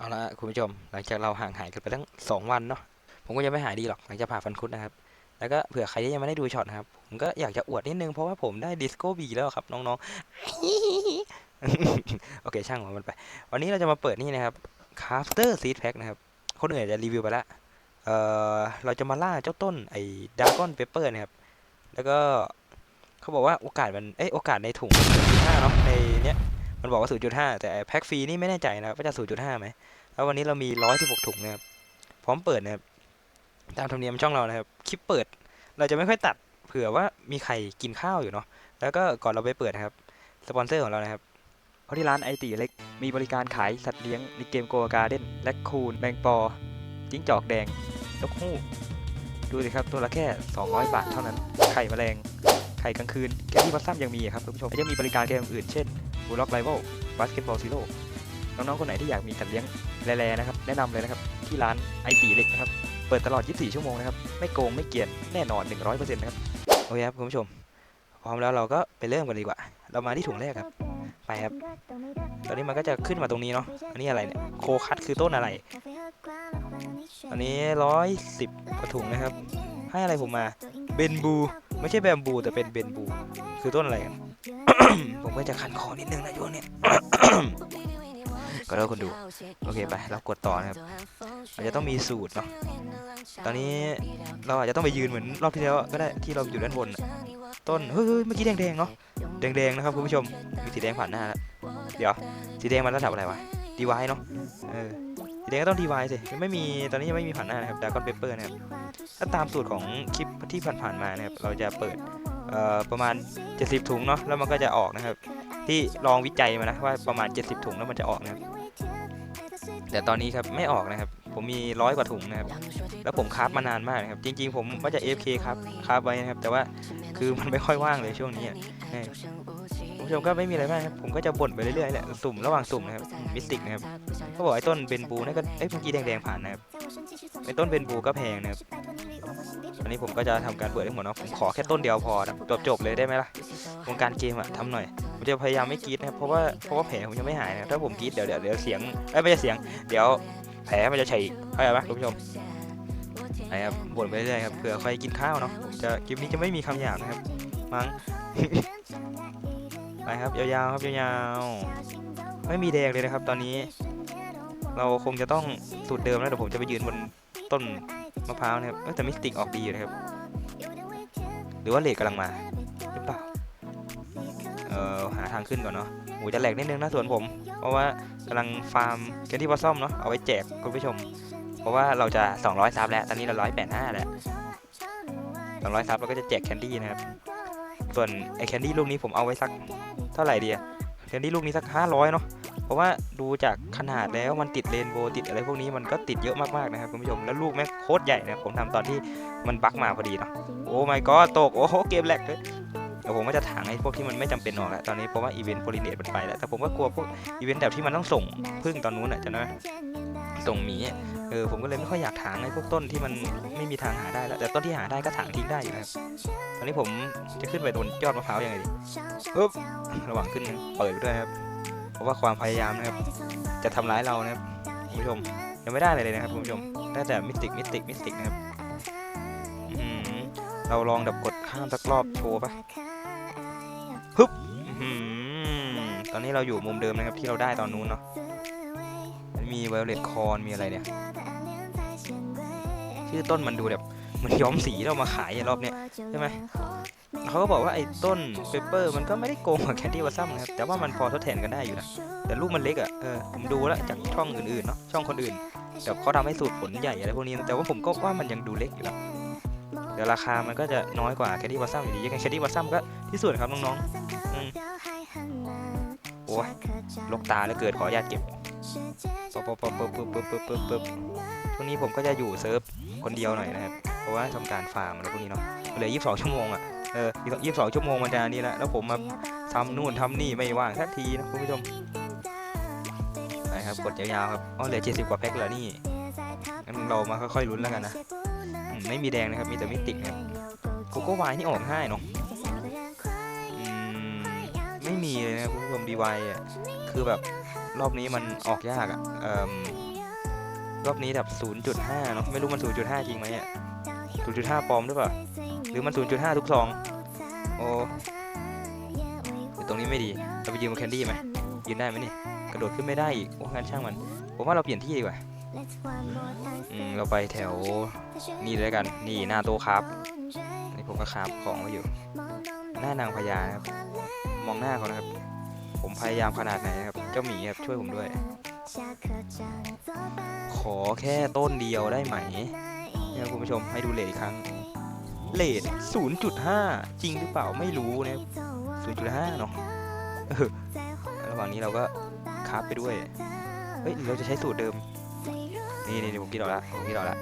เอาละคุณผู้ชม หลังจากเราห่างหายกันไปตั้งสองวันเนาะผมก็ยังไม่หายดีหรอกหลังจากผ่าฟันคุดนะครับ แล้วก็เผื่อใครที่ยังไม่ได้ดูช็อตนะครับ ผมก็อยากจะอวดนิดนึงเพราะว่าผมได้ดิสโก้บีแล้วครับ น้องๆ โอเคช่างมันไป วันนี้เราจะมาเปิดนี่นะครับ Crafter Seed Pack นะครับ คนอื่นอาจะรีวิวไปละเอ่อเราจะมาล่าเจ้าต้นไอ้ดากอนเปเปอร์นะครับ แล้วก็เขาบอกว่าโอกาสมันเอ้ยโอกาสในถุง0.5เนาะในเนี้ย มันบอกว่า 0.5 แต่แพ็คฟรีนี่ไม่แน่ใจนะครับว่าจะ 0.5ไหมแล้ววันนี้เรามี 116 ถุงนะครับ พร้อมเปิดนะครับ ตามธรรมเนียมช่องเรานะครับ คลิปเปิด เราจะไม่ค่อยตัด เผื่อว่ามีใครกินข้าวอยู่เนาะ แล้วก็ก่อนเราไปเปิดนะครับ สปอนเซอร์ของเรานะครับเพราะที่ร้านไอตีเล็ก มีบริการขายสัตว์เลี้ยงในเกมโกการ์เด้นและคูนแมงปอ จิ้งจอกแดงนกฮูกดูสิครับ ตัวละแค่ 200 บาทเท่านั้น ไข่แมลง ไข่กลางคืนแกที่วัดซ้ำยังมีครับคุณผู้ชมและมีบริการเกมอื่นเช่น บูล็อกไ i เวลบาสเกตบอลซีโร่น้องๆคนไหนที่อยากมีสัตว์เลี้ยงแร่ๆนะครับ แนะนำเลยนะครับ ที่ร้านไอตีเล็กนะครับ เปิดตลอด 24 ชั่วโมงนะครับ ไม่โกงไม่เกลียนแน่นอน 100%นะครับ โอเคครับคุณผู้ชม พร้อมแล้วเราก็ไปเริ่มกันดีกว่า เรามาที่ถุงแรกครับ ไปครับ ตอนนี้มันก็จะขึ้นมาตรงนี้เนาะ อันนี้อะไรเนี่ย โคคัตคือต้นอะไร อันนี้ร้อยสิบกระถุงนะครับ ให้อะไรผมมา เบนบู ไม่ใช่แบมบูแต่เป็นเบนบู คือต้นอะไรกัน ผมก็จะคันคอนิดนึงนะช่วงเนี้ยก็แล้วคนดู โอเคไปเรากดต่อนะครับมันจะต้องมีสูตรเนาะตอนนี้เราอาจจะต้องไปยืนเหมือนรอบที่แล้วก็ได้ที่เราอยู่ด้านบนต้นเฮ้ยเมื่อกี้แดงๆเนาะแดงๆนะครับคุณผู้ชมมีสีแดงผ่านหน้าแล้วเดี๋ยวสีแดงมันระดับอะไรวะดีวายเนาะเออสีแดงก็ต้องดีวายสิยังไม่มีตอนนี้ยังไม่มีผ่านหน้านะครับดากอนเปเปอร์นะครับถ้าตามสูตรของคลิปที่ผ่านๆมานะครับเราจะเปิด ประมาณ 70 ถุงเนาะแล้วมันก็จะออกนะครับ ที่ลองวิจัยมานะว่าประมาณ 70 ถุงแล้วมันจะออกนะครับ แต่ตอนนี้ครับไม่ออกนะครับ ผมมีร้อยกว่าถุงนะครับ แล้วผมคราฟมานานมากนะครับ จริง ๆ ผมว่าจะ AFK ครับคราฟไว้นะครับ แต่ว่าคือมันไม่ค่อยว่างเลยช่วงนี้อะเออคุณผู้ชมก็ไม่มีอะไรมากครับ ผมก็จะบ่นไปเรื่อยๆแหละสุ่มระหว่างสุ่มนะครับมิสติกนะครับเขาบอกไอ้ต้นเบนบูนั่นก็เอ้เมื่อกี้แดงๆผ่านนะครับไอ้ต้นเบนบูก็แพงนะครับ นนี้ผมก็จะทำการเปิดให้หมดเนาะผมขอแค่ต้นเดียวพอนะจบๆเลยได้ไหมล่ะวงการเกมอะทำหน่อยผมจะพยายามไม่กรีดนะครับเพราะว่าเพราะว่าแผลผมยังไม่หายนะถ้าผมกรีดเดี๋ยวเดี๋ยวเดี๋ยวเสียงเอ้ยไม่ใช่เสียง เดี๋ยวแผลมันจะฉีกเข้าใจปะคุณผู้ชมไปครับบ่นไปเรื่อยครับเผื่อใครกินข้าวเนาะจะคลิปนี้จะไม่มีคำหยาบนะครับมั้งไปครับยาวๆครับยาวๆไม่มีแดงเลยนะครับ ตอนนี้ เราคงจะต้องสูตรเดิมแล้วเดี๋ยวผมจะไปยืนบนต้น มะพร้าวนะครับแต่มิสติกออกดีอยู่นะครับ หรือว่าเลดกำลังมาหรือเปล่าเอ่อหาทางขึ้นก่อนเนาะโหจะแหลกนิดนึงนะส่วนผม เพราะว่ากำลังฟาร์มแคนดี้บอสซอมเนาะเอาไว้แจกคุณผู้ชม เพราะว่าเราจะ 200ซับแล้ว ตอนนี้เรา185แล้ว200ซับเราก็จะแจกแคนดี้นะครับ ส่วนไอแคนดี้ลูกนี้ผมเอาไว้สักเท่าไหร่ดีอะแคนดี้ลูกนี้สัก 500เนาะ ราะว่าดูจากขนาดแล้วมันติดเรนโบว์ติดอะไรพวกนี้มันก็ติดเยอะมากๆนะครับคุณผู้ชมแล้วลูกแม่งโคตรใหญ่นะผมทำตอนที่มันบั๊กมาพอดีเนาะโอ้ my god ตกโอ้โหเกมแลกเลยเดี๋ยวผมก็จะถางไอ้พวกที่มันไม่จำเป็นออกแล้วตอนนี้เพราะว่าอีเวนต์โพลิเนตมันไปแล้วแต่ผมก็กลัวพวกอีเวนต์แบบที่มันต้องส่งพึ่งตอนนู้นอะจะนะส่งหมีเออผมก็เลยไม่ค่อยอยากถางไอ้พวกต้นที่มันไม่มีทางหาได้แล้วแต่ต้นที่หาได้ก็ถางทิ้งได้อยู่นะครับตอนนี้ผมจะขึ้นไปบนยอดมะพร้าวยังไงดีปึ๊บระหว่างขึ้นเปิดด้วยครับ ราะว่าความพยายามนะครับ จะทำร้ายเรานะครับคุณผู้ชมยังไม่ได้เลยนะครับคุณผู้ชมได้แต่มิติมิติมิตินะครับเราลองดับกดข้ามสักรอบโชว์ปะอื้อหือตอนนี้เราอยู่มุมเดิมนะครับที่เราได้ตอนนู้นเนาะมีไวโอเลตคอนมีอะไรเนี่ยชื่อต้นมันดูแบบ มันย้อมสีแล้วมาขายรอบเนี้ยใช่ไหมเขาก็บอกว่าไอ้ต้นเปเปอร์มันก็ไม่ได้โกงกับแคนดี้วัซซัมนะครับ แต่ว่ามันพอทดแทนกันได้อยู่นะ แต่ลูกมันเล็กอะ เออ ผมดูแล้วจากช่องอื่นๆเนาะ ช่องคนอื่น แต่เขาทำให้สูตรผลใหญ่อะไรพวกนี้ แต่ว่าผมก็ว่ามันยังดูเล็กอยู่นะแต่ราคามันก็จะน้อยกว่าแคดดี้วัซซัมอยู่ดียังไงแคดดี้วัซซัมก็ที่สุดครับน้องๆอืมโอ้ยลกตาแล้วเกิดขออนุญาตเก็บปึ๊บปึ๊บปึ๊บปึ๊บปึ๊บปึ๊บปึ๊บช่วงนี้ผมก็จะอยู่เซิร์ฟคนเดียวหน่อยนะครับ ราะว่าทำการฟาร์มอะไรพวกนี้เนาะเหลือ 22 ชั่วโมงอะเอออีก22 ชั่วโมงมันจะนี่แหละแล้วผมมาทำนู่นทำนี่ไม่ว่างสักทีนะคุณผู้ชมไปครับกดยาวๆครับอ๋อเหลือ 70 กว่าแพ็คแล้วนี่งั้นเรามาค่อยๆลุ้นแล้วกันนะไม่มีแดงนะครับมีแต่มิติกนะโกโก้วายนี่ออกง่ายเนาะอืมไม่มีเลยนะคุณผู้ชมดีวายอะคือแบบรอบนี้มันออกยากอะเอ่มรอบนี้แบบ 0.5 เนาะไม่รู้มัน 0.5 จริงไหมอะ 0.5ปลอมหรือเปล่า หรือมัน 0.5 ทุกซอง โอ้อยู่ตรงนี้ไม่ดี เราไปยืนบนแคนดี้ไหมยืนได้ไหมนี่ กระโดดขึ้นไม่ได้อีก โอ้งั้นช่างมัน ผมว่าเราเปลี่ยนที่ดีกว่า อืม เราไปแถวนี่เลยแล้วกัน นี่หน้าโต๊ะครับนี่ผมก็ครับของไว้อยู่ หน้านางพญานะครับ มองหน้าเขานะครับ ผมพยายามขนาดไหนนะครับ เจ้าหมีครับช่วยผมด้วย ขอแค่ต้นเดียวได้ไหมเนี่ยคุณผู้ชมให้ดูเลทอีกครั้งเลท0.5 จริงหรือเปล่าไม่รู้นะครับ0.5 เนาะระหว่างนี้เราก็คาบไปด้วย เฮ้ยหรือเราจะใช้สูตรเดิม นี่นี่ผมคิดออกละผมคิดออกละ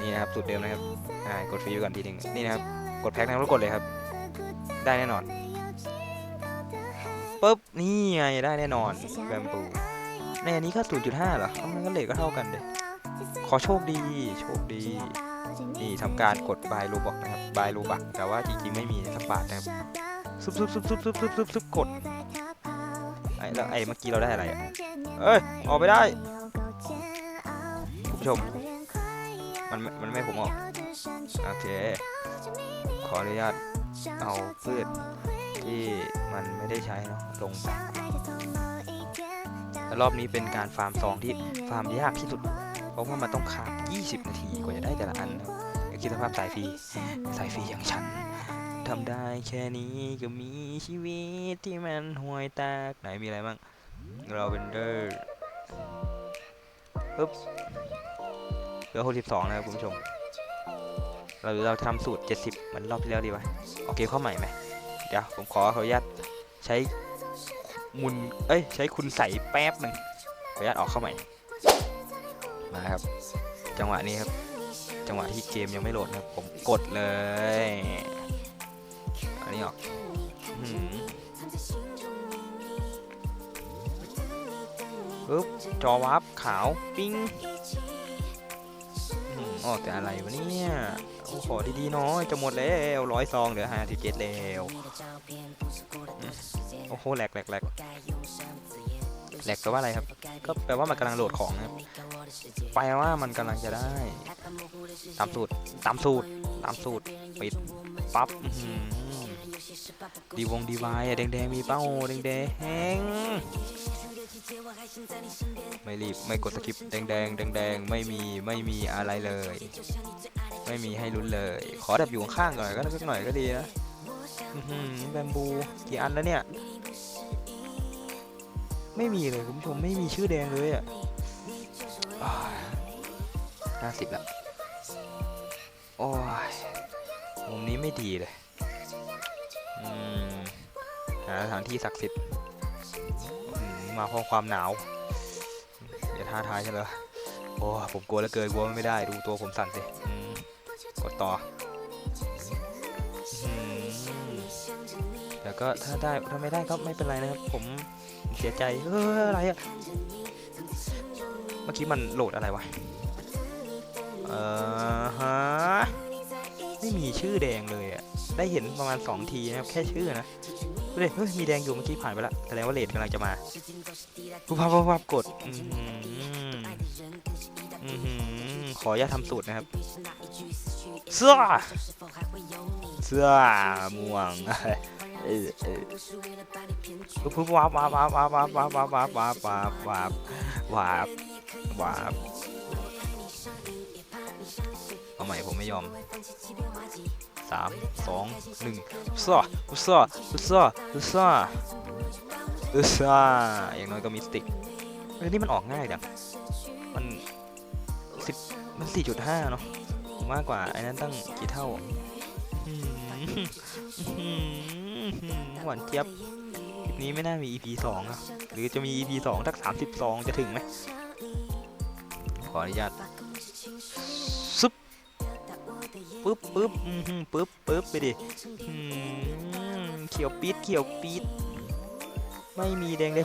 นี่นะครับสูตรเดิมนะครับอ่ากดฟรีก่อนทีหนึ่งนี่นะครับกดแพ็คนะครับแล้วกดเลยครับ ได้แน่นอนปุ๊บนี่ไงได้แน่นอนแบมบูในอันนี้ก็0.5เหรอมันก็เลทก็เท่ากันเด็ ขอโชคดี โชคดี นี่ทำการกดบายรูบอกนะครับบายรูบักแต่ว่าจริงๆไม่มีสักบาทนะครับซุบซุบซุบซุบซุบซุบซุบซุบกดไอ้แล้วไอ้เมื่อกี้เราได้อะไรอะเอ้ยออกไปได้คุณผู้ชม มันไม่มันไม่ผมออกโอเค ขออนุญาตเอาพืชที่มันไม่ได้ใช้เนาะลงไปแล้วรอบนี้เป็นการฟาร์มซองที่ฟาร์มยากที่สุด เพราะว่ามันต้องคาบ20 นาทีกว่าจะได้แต่ละอันครับคิดสภาพสายฟรีสายฟรีอย่างฉันทำได้แค่นี้ก็มีชีวิตที่มันห่วยแตกไหนมีอะไรบ้างเราเป็นเดอร์ปึ๊บเหลือ62นะครับคุณผู้ชม เราเราทำสูตร70เหมือนรอบที่แล้วดีวะโอเคข้อใหม่ไหมเดี๋ยวผมขอขออนุญาตใช้มุนเอ้ยใช้คุณใส่แป๊บหนึ่งขออนุญาตออกเข้าใหม่ มาครับ จังหวะนี้ครับ จังหวะที่เกมยังไม่โหลดครับ ผมกดเลย อันนี้ออกอือปึ๊บจอวับขาว ปิ้งอื้ออ๋อแต่อะไรวะเนี่ยโอ้ขอดีๆน้อยจะหมดแล้วร้อยซองเหลือห้าสิบเจ็ดแล้วโอ้โหแหลกแหลกแหลกแหลกแปลว่าอะไรครับ ก็แปลว่ามันกำลังโหลดของนะครับ แปลว่ามันกำลังจะได้ ตามสูตร ตามสูตร ตามสูตร ปิด ปั๊บดีวงดีวายอะแดงๆมีเป้าแดงๆแหงไม่รีบไม่กดสกิปแดงๆแดงๆไม่มีไม่มีอะไรเลย ไม่มีให้ลุ้นเลย ขอแบบอยู่ข้างๆก่อนก็สักหน่อยก็ดีนะแบมบูกี่อันแล้วเนี่ย ไม่มีเลยคุณผู้ชมไม่มีชื่อแดงเลยอะ ห้าสิบและโอ้ย มุมนี้ไม่ดีเลย อืม หาสถานที่ศักดิ์สิทธิ์ มาเพราะความหนาว อย่าท้าทายฉันเลยโอ้ยผมกลัวแล้วเกินกลัวไม่ได้ ดูตัวผมสั่นสิกดต่อ แต่ก็ถ้าได้ ถ้าไม่ได้ก็ไม่เป็นไรนะครับ ผมเสียใจ เอออะไรอะเมื่อกี้มันโหลดอะไรวะ เออฮะไม่มีชื่อแดงเลยอะได้เห็นประมาณ 2 ทีนะครับ แค่ชื่อนะดูดิเฮ้ยมีแดงอยู่เมื่อกี้ผ่านไปละแสดงว่าเลดกำลังจะมาปุ๊บพับปุ๊บพับกดอือหืออือหือขออนุญาตทำสูตรนะครับ เสื้อ เสื้อม่วงเออเออปุ๊บปุ๊บวับวับวับวับวับวับวับวับวับวับวับวับวับเอา ใหม่ผมไม่ยอมสามสองหนึ่งซ่าอุซ่าอุซ่าอุซ่าอุซ่าอย่างน้อยก็มิสติกเฮ้ยนี่มันออกง่ายจังมันสิบมันสี่จุดห้าเนาะมากกว่าไอ้นั้นตั้งกี่เท่าหวานเจี๊ยบคลิปนี้ไม่น่ามี EP สองอะหรือจะมี EP สองสักสามสิบสองจะถึงไหมขออนุญาต ปึ๊บปึ๊บอือหือปึ๊บปึ๊บไปดิเขียวปี๊ดเขียวปี๊ดไม่มีแดงเลย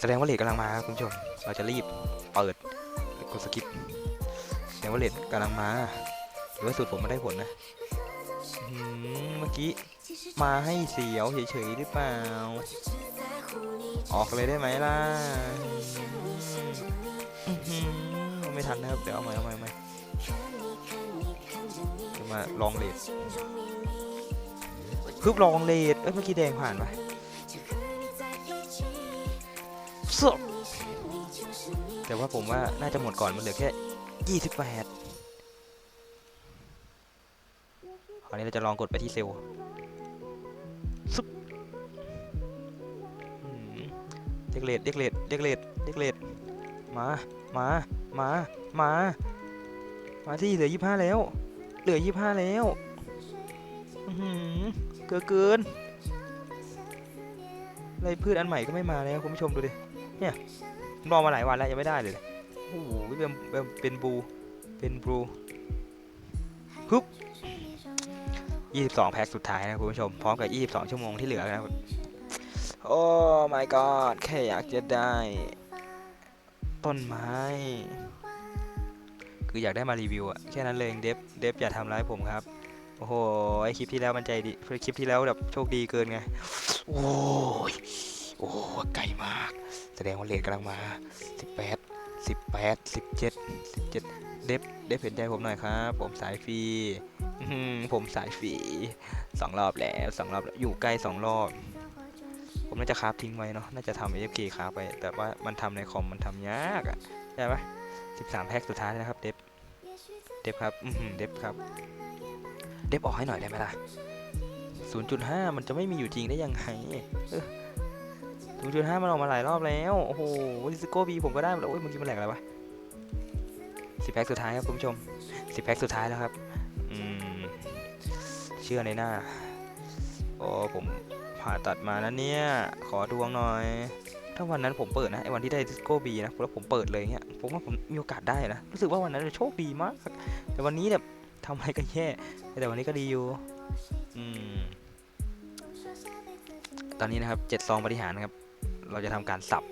แสดงว่าเลดกำลังมาครับคุณผู้ชม เราจะรีบเปิดกดสกิปแสดงว่าเลดกำลังมาหรือว่าสูตรผมไม่ได้ผลนะเมื่อกี้มาให้เสียวเฉยๆหรือเปล่า ออกเลยได้ไหมล่ะ ไม่ทันนะครับ เดี๋ยวเอาใหม่เอาใหม่เอาใหม่เดี๋ยวมาลองเลดพึบลองเลดเอ้ยเมื่อกี้แดงผ่านไปสุดแต่ว่าผมว่าน่าจะหมดก่อนมันเหลือแค่28คราวนี้เราจะลองกดไปที่เซลล์ซุบเด็กเลดเด็กเลดเด็กเลดเด็กเลด มามามามามาที่เหลือ25แล้ว เหลือ25แล้วอื้อหือเกินเกินไรพืชอันใหม่ก็ไม่มาแล้วคุณผู้ชมดูดิเนี่ยรอมาหลายวันแล้วยังไม่ได้เลยโอ้โหเป็นเป็นเป็นบูเป็นบลูฮึบ22 แพ็คสุดท้ายนะคุณผู้ชม พร้อมกับ 22 ชั่วโมงที่เหลือนะครับโอ้ my god แค่อยากจะได้ ต้นไม้ คืออยากได้มารีวิวอะแค่นั้นเลยเดฟเดฟอย่าทำร้ายผมครับ โอ้โห ไอคลิปที่แล้วมันใจดี คลิปที่แล้วแบบโชคดีเกินไง โอ้ย โอ้ไกลมาก แสดงว่าเลทกำลังมา 18 18 17 17 เดฟเดฟเห็นใจผมหน่อยครับ ผมสายฟรีผมสายฟรีสองรอบแล้วสองรอบแล้วอยู่ใกล้สองรอบ ผมน่าจะคราฟทิ้งไว้เนาะน่าจะทำ AFK คราฟไปแต่ว่ามันทำในคอมมันทำยากอะใช่ปะ13 แพ็คสุดท้ายนะครับเดฟเดฟครับอือหือเดฟครับเดฟออกให้หน่อยได้ไหมล่ะ 0.5 มันจะไม่มีอยู่จริงได้ยังไงเออ0.5มันออกมาหลายรอบแล้ว โอ้โหดิสโก้บีผมก็ได้แล้วโอ้ยเมื่อกี้มันแหลกอะไรวะสิบแพ็คสุดท้ายครับคุณผู้ชมสิบแพ็คสุดท้ายแล้วครับ อืม เชื่อในหน้า โอ้ผม ผ่าตัดมานะเนี่ย ขอดวงหน่อย ถ้าวันนั้นผมเปิดนะไอ้วันที่ได้ดิสโก้บีนะแล้วผมเปิดเลยเงี้ยผมว่าผมมีโอกาสได้นะรู้สึกว่าวันนั้นโชคดีมาก แต่วันนี้แบบทำอะไรก็แย่แต่วันนี้ก็ดีอยู่อืมตอนนี้นะครับเจ็ดซองบริหารนะครับ เราจะทำการสับ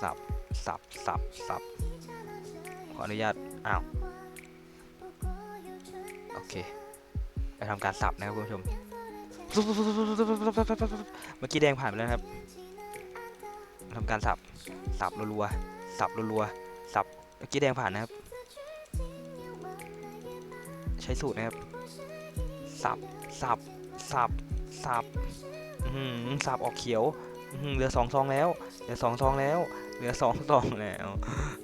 สับสับสับสับขออนุญาตอ้าวโอเคจะทำการสับนะครับคุณผู้ชม เมื่อกี้แดงผ่านไปแล้วครับทำการสับ สับรัวๆ สับรัวๆ สับ เมื่อกี้แดงผ่านนะครับ ใช้สูตรนะครับ สับ สับ สับ สับสับออกเขียวเหลือสองซองแล้ว เหลือสองซองแล้ว เหลือสองซองแล้ว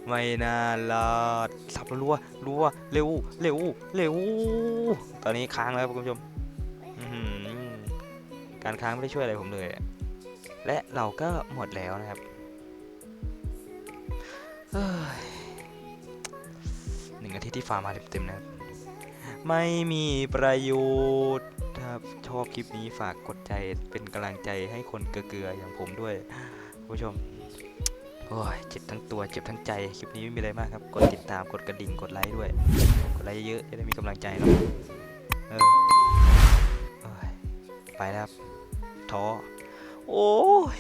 ไม่น่ารอดสับรัวรัวเร็ว เร็ว เร็ว ตอนนี้ค้างแล้วคุณผู้ชม การค้างไม่ได้ช่วยอะไรผมเลย และเราก็หมดแล้วนะครับหนึ่งอาทิตย์ที่ฟาร์มมาเต็มๆนะครับ ไม่มีประโยชน์ถ้าชอบคลิปนี้ฝากกดใจเป็นกำลังใจให้คนเกลือๆอย่างผมด้วยคุณผู้ชมโอ้ยเจ็บทั้งตัวเจ็บทั้งใจคลิปนี้ไม่มีอะไรมากครับ กดติดตามกดกระดิ่งกดไลค์ด้วย กดไลค์เยอะๆจะได้มีกำลังใจเนาะเออไปแล้ว 头。哦